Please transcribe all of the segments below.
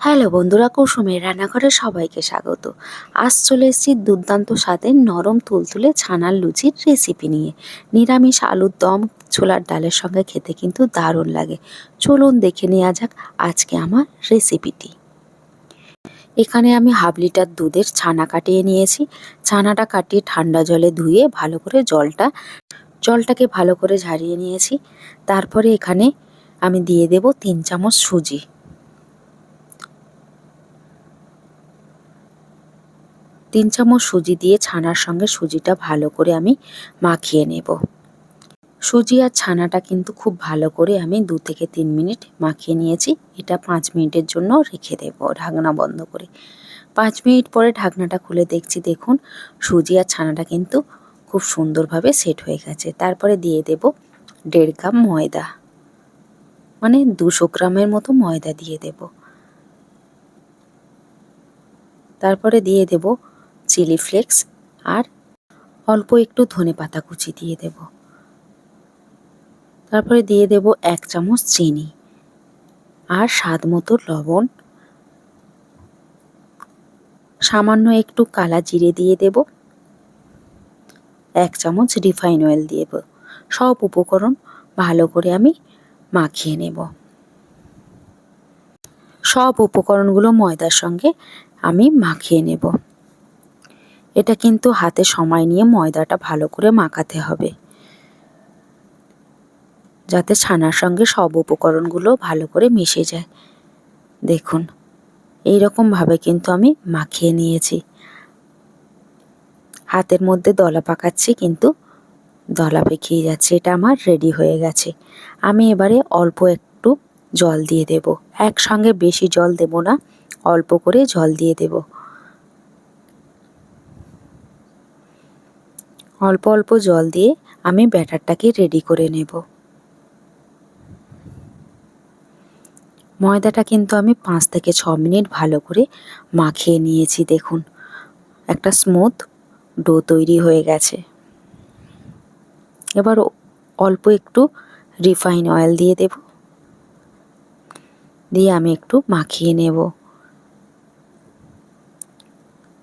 Hello বন্ধুরা, কুসুমের রান্নাঘরে সবাইকে স্বাগত। আজ চলে এসেছি দুর্দান্ত স্বাদের নরম তুলতুলে ছানার লুচির রেসিপি নিয়ে। নিরামিষ আলুর দম, ছোলার ডালের সঙ্গে খেতে কিন্তু দারুণ লাগে। চলুন দেখে নেওয়া যাক আজকে আমার রেসিপিটি এখানে আমি হাফ লিটার দুধের ছানা কাটিয়ে নিয়েছি। ছানাটা কাটিয়ে ঠান্ডা জলে ধুয়ে ভালো করে জলটা, জলটাকে ভালো করে ঝারিয়ে নিয়েছি। তারপরে এখানে আমি দিয়ে দেব তিন চামচ সুজি। তিন চামচ সুজি দিয়ে ছানার সঙ্গে সুজিটা ভালো করে আমি মাখিয়ে নেব। সুজি আর ছানাটা কিন্তু খুব ভালো করে আমি দু থেকে তিন মিনিট মাখিয়ে নিয়েছি। এটা পাঁচ মিনিটের জন্য রেখে দেব ঢাকনা বন্ধ করে। পাঁচ মিনিট পরে ঢাকনাটা খুলে দেখছি, দেখুন সুজি আর ছানাটা কিন্তু খুব সুন্দরভাবে সেট হয়ে গেছে। তারপরে দিয়ে দেব দেড় কাপ ময়দা। মানে দুশো গ্রামের মতো ময়দা দিয়ে দেব। তারপরে দিয়ে দেব চিলি ফ্লেক্স আর অল্প একটু ধনে পাতা কুচি দিয়ে দেব। তারপরে দিয়ে দেব এক চামচ চিনি আর স্বাদ মতো লবণ। সামান্য একটু কালা জিরে দিয়ে দেব। এক চামচ রিফাইন অয়েল দিয়ে দেব। সব উপকরণ ভালো করে আমি মাখিয়ে নেব। সব উপকরণগুলো ময়দার সঙ্গে আমি মাখিয়ে নেব। এটা কিন্তু হাতে সময় নিয়ে ময়দাটা ভালো করে মাখাতে হবে। যাতে ছানার সঙ্গে সব উপকরণগুলো ভালো করে মিশে যায়। দেখুন এই ভাবে কিন্তু আমি মাখিয়ে নিয়েছি। হাতের মধ্যে দলা পাকাচ্ছি কিন্তু দলা পেকিয়ে যাচ্ছে, এটা আমার রেডি হয়ে গেছে। আমি এবারে অল্প একটু জল দিয়ে দেব। একসঙ্গে বেশি জল দেব না, অল্প করে জল দিয়ে দেবো। অল্প অল্প জল দিয়ে আমি ব্যাটারটাকে রেডি করে নেব। ময়দাটা কিন্তু আমি পাঁচ থেকে ছ মিনিট ভালো করে মাখিয়ে নিয়েছি, দেখুন। একটা স্মুথ ডো তৈরি হয়ে গেছে। এবার অল্প একটু রিফাইন অয়েল দিয়ে দেব। দিয়ে আমি একটু মাখিয়ে নেব।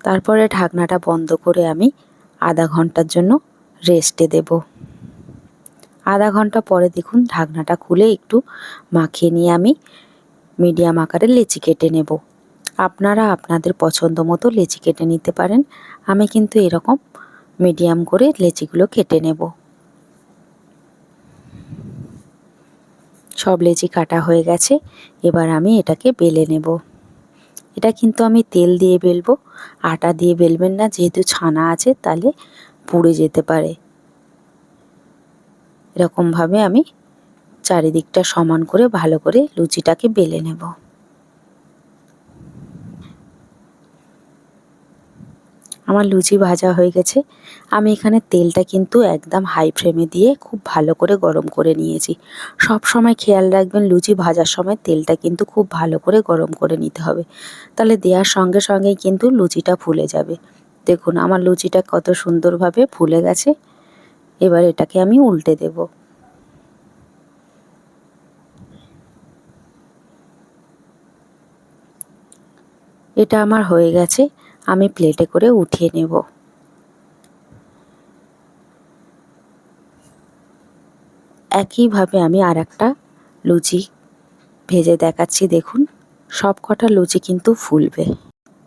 তারপরে ঢাকনাটা বন্ধ করে আমি আধা ঘণ্টার জন্য রেস্টে দেব। আধা ঘণ্টা পরে দেখুন ঢাকনাটা খুলে একটু মাখিয়ে নিয়ে আমি মিডিয়াম আকারে লেচি কেটে নেব। আপনারা আপনাদের পছন্দ মতো লেচি কেটে নিতে পারেন। আমি কিন্তু এরকম মিডিয়াম করে লেচিগুলো কেটে নেব। সব লেচি কাটা হয়ে গেছে। এবার আমি এটাকে বেলে নেব। এটা কিন্তু আমি তেল দিয়ে বেলবো। আটা দিয়ে বেলবেন না, যেহেতু ছানা আছে তাহলে পুড়ে যেতে পারে। এরকমভাবে আমি চারিদিকটা সমান করে ভালো করে লুচিটাকে বেলে নেব। আমার লুচি ভাজা হয়ে গেছে। আমি এখানে তেলটা কিন্তু একদম হাই ফ্লেমে দিয়ে খুব ভালো করে গরম করে নিয়েছি। সব সময় খেয়াল রাখবেন, লুচি ভাজার সময় তেলটা কিন্তু খুব ভালো করে গরম করে নিতে হবে। তাহলে দেওয়ার সঙ্গে সঙ্গেই কিন্তু লুচিটা ফুলে যাবে। দেখুন, আমার লুচিটা কত সুন্দরভাবে ফুলে গেছে। এবার এটাকে আমি উল্টে দেব। এটা আমার হয়ে গেছে। আমি প্লেটে করে উঠিয়ে নেব। একইভাবে আমি আর একটা লুচি ভেজে দেখাচ্ছি, দেখুন। সব কটা লুচি কিন্তু ফুলবে।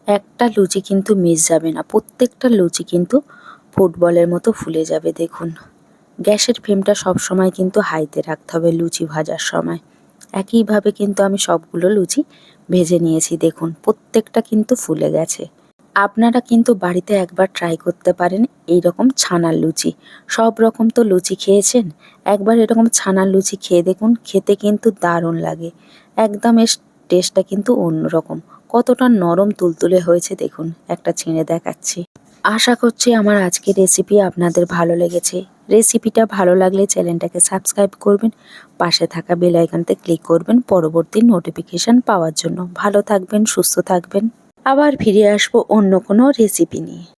একটা লুচি কিন্তু মিস যাবে না। প্রত্যেকটা লুচি কিন্তু ফুটবলের মতো ফুলে যাবে, দেখুন। গ্যাসের ফ্লেমটা সব সময় কিন্তু হাইতে রাখতে হবে লুচি ভাজার সময়। একইভাবে কিন্তু আমি সবগুলো লুচি ভেজে নিয়েছি, দেখুন। প্রত্যেকটা কিন্তু ফুলে গেছে। আপনারা কিন্তু বাড়িতে একবার ট্রাই করতে পারেন এই রকম ছানার লুচি। সব রকম তো লুচি খেয়েছেন? একবার এরকম ছানার লুচি খেয়ে দেখুন, খেতে কিন্তু দারুণ লাগে। একদম এর টেস্টটা কিন্তু অন্যরকম। কতটা নরম তুলতুলে হয়েছে দেখুন, একটা ছিঁড়ে দেখাচ্ছি। আশা করছি আমার আজকের রেসিপি আপনাদের ভালো লেগেছে। রেসিপিটা ভালো লাগলে চ্যানেলটাকে সাবস্ক্রাইব করবেন, পাশে থাকা বেল আইকনতে ক্লিক করবেন, পরবর্তী নোটিফিকেশান পাওয়ার জন্য। ভালো থাকবেন, সুস্থ থাকবেন। আবার ফিরে আসব অন্য কোনো রেসিপি নিয়ে।